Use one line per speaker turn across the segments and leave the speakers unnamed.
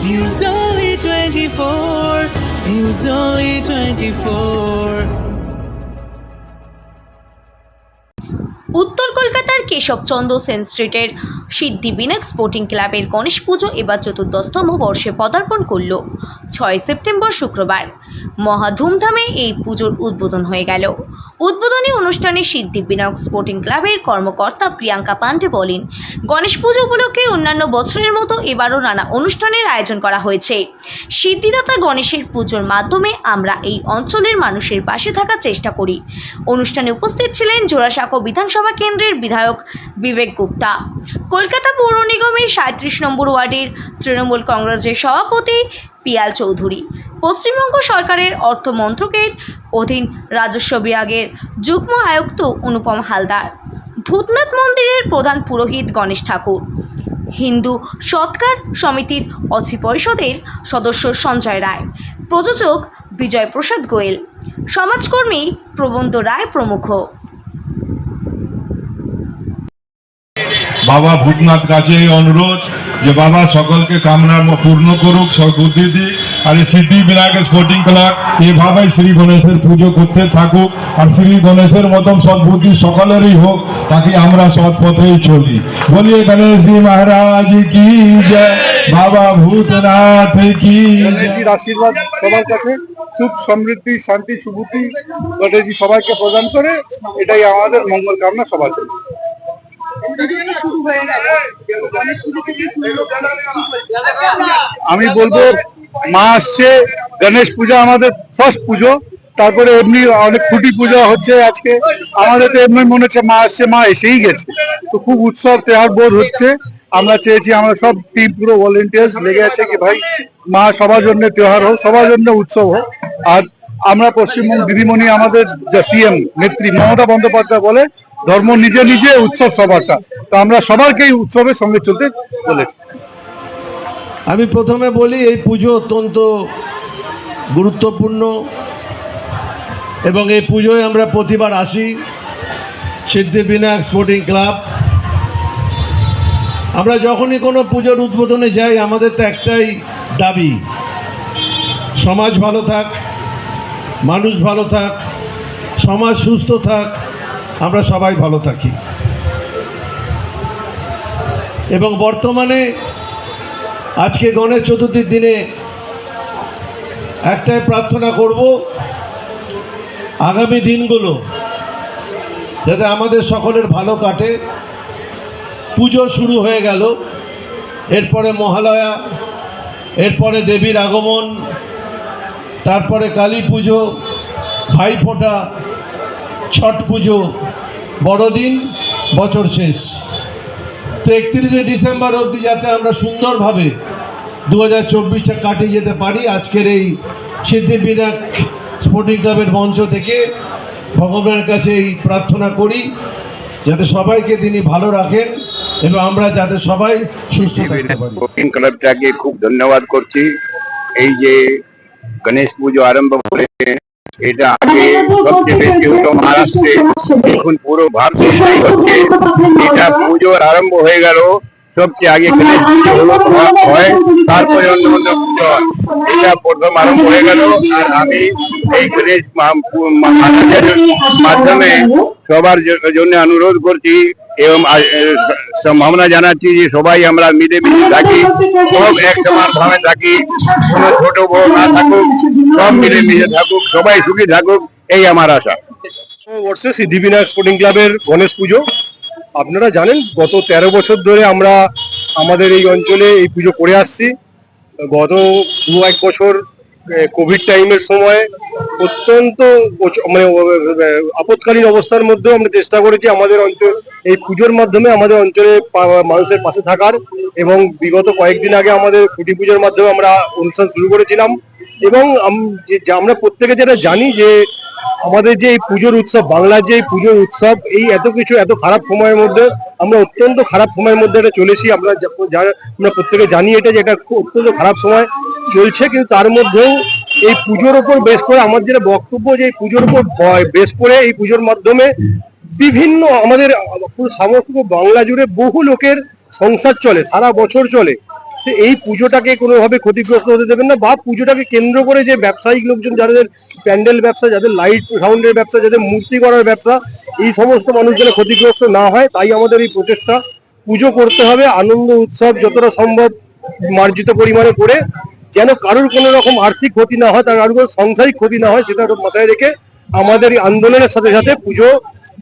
News Only 24. News Only 24.
উত্তর কলকাতার কেশবচন্দ্র সেন স্ট্রিটের সিদ্ধি বিনায়ক স্পোর্টিং ক্লাবের গণেশ পুজো এবার চতুর্দশতম বর্ষে পদার্পণ করল। ছয় সেপ্টেম্বর শুক্রবার। মহা ধুমধামে এই পুজোর উদ্বোধন হয়ে গেল। উদ্বোধনী অনুষ্ঠানে সিদ্ধি বিনায়ক স্পোর্টিং ক্লাবের কর্মকর্তা প্রিয়াঙ্কা পান্ডে বলেন, গণেশ পুজো উপলক্ষে অন্যান্য বছরের মতো এবারও নানা অনুষ্ঠানের আয়োজন করা হয়েছে। সিদ্ধিদাতা গণেশের পুজোর মাধ্যমে আমরা এই অঞ্চলের মানুষের পাশে থাকার চেষ্টা করি। অনুষ্ঠানে উপস্থিত ছিলেন জোড়াসাঁকো বিধানসভা কেন্দ্রের বিধায়ক বিবেক গুপ্তা। কলকাতা পৌর নিগমের সাঁত্রিশ নম্বর ওয়ার্ডের তৃণমূল কংগ্রেসের সভাপতি পিয়াল চৌধুরী, পশ্চিমবঙ্গ সরকারের অর্থ মন্ত্রকের অধীন রাজস্ব বিভাগের যুগ্ম আয়ুক্ত অনুপম হালদার, ভূতনাথ মন্দিরের প্রধান পুরোহিত গণেশ ঠাকুর, হিন্দু সৎকার সমিতির অথি পরিষদের সদস্য সঞ্জয় রায়, প্রযোজক বিজয় প্রসাদ গোয়েল, সমাজকর্মী প্রবন্ধ রায় প্রমুখ।
বাবা ভূতনাথ কাছে এই অনুরোধ যে বাবা সকলকে কামনা পূর্ণ করুক বুদ্ধি দিক। আর এই সিদ্ধি বিনায়ক স্পোর্টিং ক্লাব এভাবেই শ্রী গণেশের পুজো করতে থাকুক। আর শ্রী গণেশের মতন সদ্বুদ্ধি সকলেরই হোক, তাকে আমরা সৎ পথেই চলি। বলিয়ে গণেশজি মহারাজ কি জয়, বাবা ভূতনাথ কি।
আশীর্বাদ সবার কাছে, সুখ, সমৃদ্ধি, শান্তি, সুবুদ্ধি। গণেশজি সবাইকে প্রদান করে, এটাই আমাদের মঙ্গল কামনা সবার জন্য। আমি বলব, মা আসছে, গণেশ পূজা আমাদের ফার্স্ট পুজো, তারপরে এমনি অনেক খুঁটি পূজা হচ্ছে আজকে। আমাদের তো এমনি মনে হচ্ছে মা আসছে, মা এসেই গেছে। তো খুব উৎসব, তেহার বোধ হচ্ছে। আমরা চেয়েছি, আমরা সব টিম পুরো ভলেন্টিয়ার্স লেগে আছে কি ভাই, মা সবার জন্য তেহার হোক, সবার জন্য উৎসব হোক। আর আমরা পশ্চিমবঙ্গ দিদিমণি আমাদের সিএম নেত্রী মমতা বন্দ্যোপাধ্যায় বলে ধর্ম নিজে নিজে উৎসব সবারটা তো আমরা সবারকেই উৎসবের সঙ্গে চলতে বলেছি
আমি প্রথমে বলি, এই পুজো অত্যন্ত গুরুত্বপূর্ণ এবং এই পুজোয় আমরা প্রতিবার আসি সিদ্ধিবিনায়ক স্পোর্টিং ক্লাব আমরা যখনই কোনো পুজোর উদ্বোধনে যাই, আমাদের তো একটাই দাবি, সমাজ ভালো থাক, মানুষ ভালো থাক, সমাজ সুস্থ থাক আমরা সবাই ভালো থাকি। এবং বর্তমানে আজকে গণেশ চতুর্থীর দিনে একটাই প্রার্থনা করব, আগামী দিনগুলো যাতে আমাদের সকলের ভালো কাটে। পুজো শুরু হয়ে গেল, এরপরে মহালয়া, এরপরে দেবীর আগমন, তারপরে কালী পুজো, ভাইফোঁটা ছট পুজো, বড়দিন, বছর শেষ। তো একত্রিশে ডিসেম্বর অবধি যাতে আমরা সুন্দরভাবে দু হাজার চব্বিশটা কাটিয়ে যেতে পারি, আজকের এই সিদ্ধিবিনায়ক স্পোর্টিং ক্লাবের মঞ্চ থেকে ভগবানের কাছে এই প্রার্থনা করি, যাতে সবাইকে তিনি ভালো রাখেন এবং আমরা যাতে সবাই সুস্থ
কোচিং ক্লাবটাকে খুব ধন্যবাদ করছি। এই যে গণেশ পুজো আরম্ভ করেছে এটা আগে সবচেয়ে বেশি হতো মহারাষ্ট্রে এখন পুরো ভারতবর্ষেই হচ্ছে এটা পুজোর আরম্ভ হয়ে গেল সবচেয়ে আগে গণেশ পুজো হলো হয় তারপরে অন্য অন্য পুজো হয় এটা প্রথম আরম্ভ হয়ে গেল আর আমি এই গণেশ মহা- মহারাজের মাধ্যমে সবার জ- জন্য অনুরোধ করছি এবং সম্ভাবনা জানাচ্ছি যে সবাই আমরা মিলেমিশে থাকি সব এক সমান ভাবে থাকি কোনো ছোট বড় না থাকুক সব মিলেমিশে থাকুক সবাই সুখী থাকুক এই আমার আশা
বর্ষে সিদ্ধিবিনায়ক স্পোর্টিং ক্লাবের গণেশ পুজো। আপনারা জানেন, গত তেরো বছর ধরে আমরা আমাদের এই অঞ্চলে এই পুজো করে আসছি। গত দু এক বছর কোভিড টাইমের সময় অত্যন্ত মানে আপৎকালীন অবস্থার মধ্যেও আমরা চেষ্টা করেছি আমাদের অঞ্চল, এই পুজোর মাধ্যমে আমাদের অঞ্চলে মানুষের পাশে থাকার এবং বিগত কয়েকদিন আগে আমাদের খুঁটি পুজোর মাধ্যমে আমরা অনুষ্ঠান শুরু করেছিলাম এবং আমরা প্রত্যেকে যেটা জানি যে আমাদের যে এই পুজোর উৎসব, বাংলার যে এই পুজোর উৎসব, এই এত কিছু এত খারাপ সময়ের মধ্যে আমরা অত্যন্ত খারাপ সময়ের মধ্যে এটা চলেছি। আমরা আমরা প্রত্যেকে জানি এটা যে এটা অত্যন্ত খারাপ সময়। চলছে, কিন্তু তার মধ্যেও এই পুজোর ওপর বেশ করে আমার যেটা বক্তব্য, যে এই পুজোর উপর ব- বেশ করে এই পুজোর মাধ্যমে বিভিন্ন আমাদের পুরো সমগ্র বাংলা জুড়ে বহু লোকের সংসার চলে, সারা বছর চলে। এই পুজোটাকে কোনোভাবে ক্ষতিগ্রস্ত হতে দেবেন না, বা পুজোটাকে কেন্দ্র করে যে ব্যবসায়িক লোকজন, যাদের প্যান্ডেল ব্যবসা, যাদের লাইট সাউন্ডের ব্যবসা, যাদের মূর্তি করার ব্যবসা, এই সমস্ত মানুষ যেন ক্ষতিগ্রস্ত না হয়। তাই আমাদের এই প্রচেষ্টা পুজো করতে হবে, আনন্দ, উৎসব যতটা সম্ভব মার্জিত পরিমাণে করে। যেন কারোর কোনো রকম আর্থিক ক্ষতি না হয়, তার কারোর সংসারিক ক্ষতি না হয়, সেটা মাথায় রেখে আমাদের এই আন্দোলনের সাথে সাথে পুজো,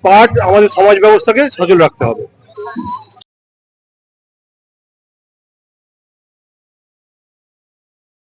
পাঠ আমাদের সমাজ ব্যবস্থাকে সচল রাখতে হবে।